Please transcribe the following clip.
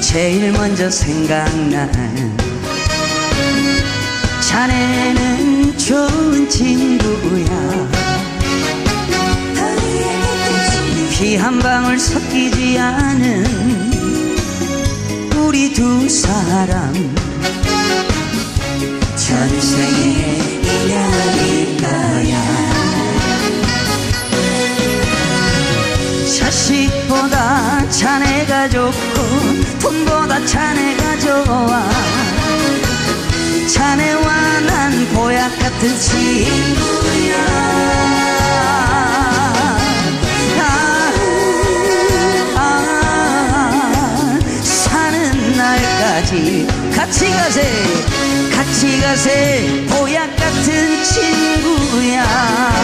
제일 먼저 생각나는 자네는 좋은 친구야. 피 한 방울 섞이지 않은 우리 두 사람. 전생의 인연일 거야. 자식보다 자네 가 좋고 돈보다 자네가 좋아. 자네와 난 보약 같은 친구야. 아, 아, 같이 가세 같이 가세. 보약 같은 친구야